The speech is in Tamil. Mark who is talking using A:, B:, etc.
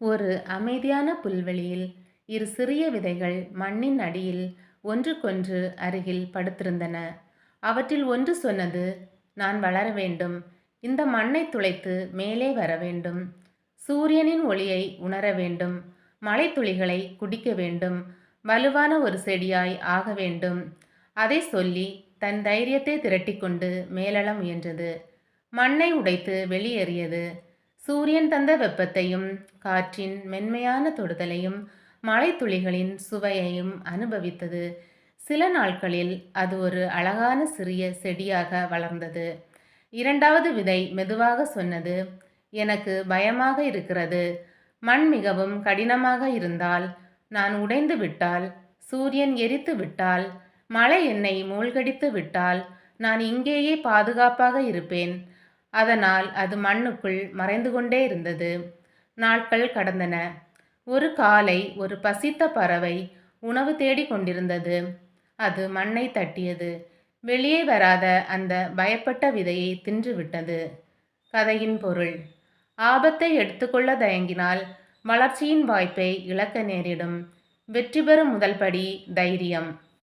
A: ஒரு அமைதியான புல்வெளியில் இரு சிறிய விதைகள் மண்ணின் அடியில் ஒன்றுக்கொன்று அருகில் படுத்திருந்தன. அவற்றில் ஒன்று சொன்னது நான் வளர வேண்டும். இந்த மண்ணை துளைத்து மேலே வர வேண்டும். சூரியனின் ஒளியை உணர வேண்டும். மழைத்துளிகளை குடிக்க வேண்டும். வலுவான ஒரு செடியாய் ஆக வேண்டும் அதை சொல்லி தன் தைரியத்தை திரட்டிக்கொண்டு மேலள முயன்றது. மண்ணை உடைத்து வெளியேறியது. சூரியன் தந்த வெப்பத்தையும் காற்றின் மென்மையான தொடுதலையும் மழைத்துளிகளின் சுவையையும் அனுபவித்தது. சில நாட்களில் அது ஒரு அழகான சிறிய செடியாக வளர்ந்தது. இரண்டாவது விதை மெதுவாக சொன்னது எனக்கு பயமாக இருக்கிறது. மண் மிகவும் கடினமாக இருந்தால் நான் உடைந்து விட்டால் சூரியன் எரித்து விட்டால் மழை என்னை மூழ்கடித்து விட்டால் நான் இங்கேயே பாதுகாப்பாக இருப்பேன். அதனால் அது மண்ணுக்குள் மறைந்து கொண்டே இருந்தது. நாட்கள் கடந்தன. ஒரு காலை ஒரு பசித்த பறவை உணவு தேடிக் கொண்டிருந்தது. அது மண்ணை தட்டியது. வெளியே வராத அந்த பயப்பட்ட விதையை தின்றுவிட்டது கதையின் பொருள். ஆபத்தை எடுத்துக்கொள்ள தயங்கினால் வளர்ச்சியின் வாய்ப்பை இழக்க நேரிடும். வெற்றி பெறும் முதல் படி தைரியம்.